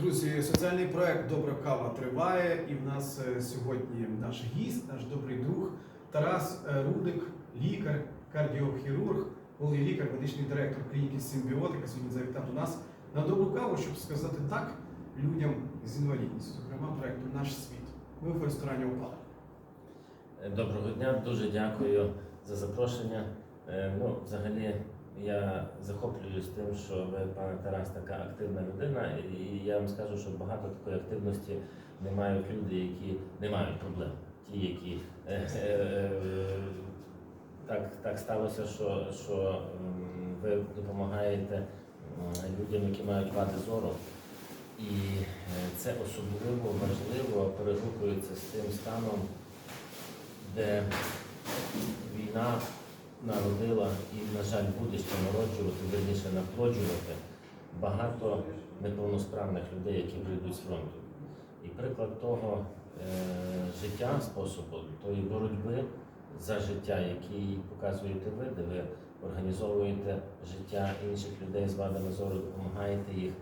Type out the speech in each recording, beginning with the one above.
Друзі, соціальний проект Добра кава триває, і в нас е, сьогодні наш гість, наш добрий друг Тарас е, Рудик, лікар, кардіохірург, головний лікар, медичний директор клініки Симбіотика. Сьогодні завітав до нас на добру каву, щоб сказати так людям з інвалідністю, зокрема проекту Наш світ. Ми в ресторані Опала. Доброго дня, дуже дякую за запрошення. Е, Ну, взагалі, я захоплююсь тим, що ви, пане Тарас, така активна людина, і я вам скажу, що багато такої активності не мають люди, які не мають проблем. Ті, які е, е, е, так, так сталося, що, що ви допомагаєте людям, які мають вади зору. І це особливо важливо перегукується з тим станом, де народила і, на жаль, буде ще народжувати, верніше наплоджувати багато неповносправних людей, які прийдуть з фронту. І приклад того е, життя, способу, тої боротьби за життя, який показуєте ви, де ви організовуєте життя інших людей з вадами зору, допомагаєте їх.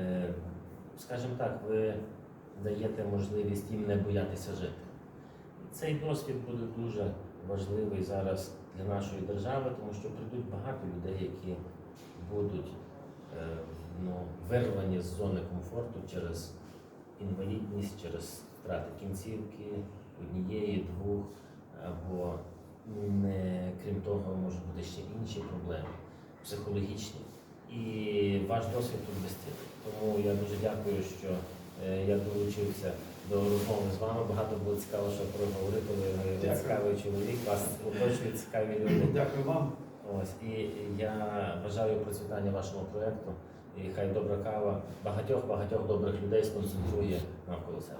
Е, скажімо так, ви даєте можливість їм не боятися жити. Цей досвід буде дуже важливий зараз для нашої держави, тому що прийдуть багато людей, які будуть е, ну, вирвані з зони комфорту через інвалідність, через втрати кінцівки, однієї, двох, або не, крім того, можуть бути ще інші проблеми, психологічні. І ваш досвід тут безцінний. Тому я дуже дякую, що я долучився до розмови з вами. Багато було цікаво, що проговорити. Ви ви цікавий чоловік, вас оточують цікаві люди. Дякую вам. Ось і я бажаю процвітання вашому проєкту. І хай добра кава багатьох багатьох добрих людей сконцентрує навколо себе.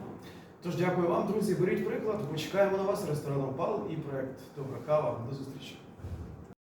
Тож дякую вам, друзі. Беріть приклад. Ми чекаємо на вас ресторан Опал і проект Добра кава. До зустрічі.